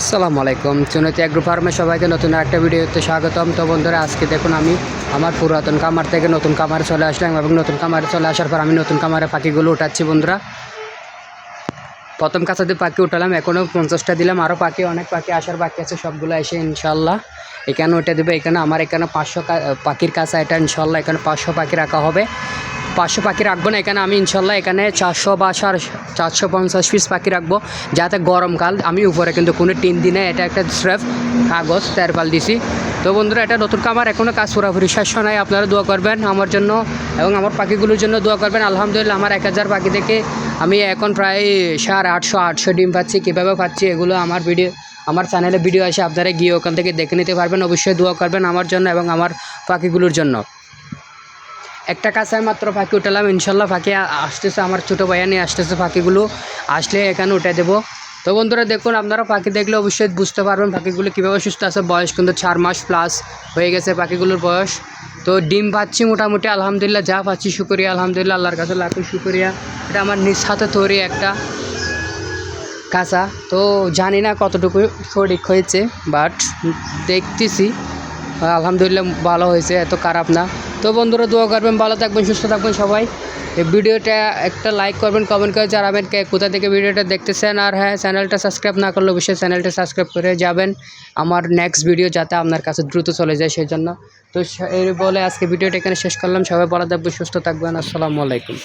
আসসালামু আলাইকুম। চুনতি অ্যাগ্রো ফার্মে সবাইকে নতুন একটা ভিডিওতে স্বাগতম। তো বন্ধুরা, আজকে দেখুন আমি আমার পুরাতন কামার থেকে নতুন কামারে চলে আসলাম এবং নতুন কামারে চলে আসার পর আমি নতুন কামারে পাখিগুলো উঠাচ্ছি বন্ধুরা। প্রথম কাছাতে পাখি উঠালাম এখনও পঞ্চাশটা দিলাম। আরও পাখি, অনেক পাখি আসার বাকি আছে, সবগুলো এসে ইনশাল্লাহ এখানে ওটা দেবে। এখানে আমার এখানে পাঁচশো পাখির কাছে, এটা ইনশাল্লাহ এখানে পাঁচশো পাখি রাখা হবে। পাঁচশো পাখি রাখব না। এখানে আমি ইনশাল্লাহ এখানে চারশো বা সাড়ে চারশো পঞ্চাশ পিস পাখি রাখব। যাতে গরমকাল আমি উপরে কিন্তু কোনো টিন দিনে এটা একটা স্রেফ কাগজ, তেরপাল দিছি। তো বন্ধুরা, এটা নতুন কামার এখনও কাজ পুরোপুরি শেষ নাই, আপনারা দোয়া করবেন আমার জন্য এবং আমার পাখিগুলোর জন্য দোয়া করবেন। আলহামদুলিল্লাহ, আমার এক হাজার পাখি থেকে আমি এখন প্রায় সাড়ে আটশো আটশো ডিম পাচ্ছি, কীভাবে পাচ্ছি এগুলো আমার ভিডিও আমার চ্যানেলে ভিডিও আছে আপনারা গিয়ে ওখান থেকে দেখে নিতে পারবেন। অবশ্যই দোয়া করবেন আমার জন্য এবং আমার পাখিগুলোর জন্য। একটা কাছায় মাত্র পাখি উঠালাম, ইনশাল্লাহ পাখি আসতেছে, আমার ছোটো ভাইয়া নিয়ে আসতেছে পাখিগুলো আসলে এখানে উঠে দেবো। তো বন্ধুরা দেখুন, আপনারা পাখি দেখলে অবশ্যই বুঝতে পারবেন পাখিগুলো কীভাবে সুস্থ আছে। বয়স কিন্তু চার মাস প্লাস হয়ে গেছে পাখিগুলোর বয়স। তো ডিম পাচ্ছি মোটামুটি, আলহামদুলিল্লাহ যা পাচ্ছি, শুকরিয়া, আলহামদুলিল্লাহ, আল্লাহর কাছে লাখো শুকরিয়া। এটা আমার নিজ হাতে তৈরি একটা কাঁচা। তো জানি না কতটুকু সঠিক হয়েছে বাট দেখতেছি। আলহামদুলিল্লাহ ভালো হয়েছে, এত খারাপ না। তো বন্ধুরা দোয়া করবেন, ভালো থাকবেন, সুস্থ থাকবেন সবাই। এই ভিডিওটা একটা লাইক করবেন কমেন্ট করে জানাবেন কে কোথা থেকে ভিডিওটা দেখতেছেন। আর হ্যাঁ চ্যানেলটা সাবস্ক্রাইব না করলে অবশ্যই চ্যানেলটা সাবস্ক্রাইব করে যাবেন। আমার নেক্সট ভিডিও যাতে আপনার কাছে দ্রুত চলে যায় সেই জন্য তো এর বলে আজকে ভিডিওটা এখানে শেষ করলাম। সবাই ভালো থাকবেন, সুস্থ থাকবেন। আসসালামু আলাইকুম।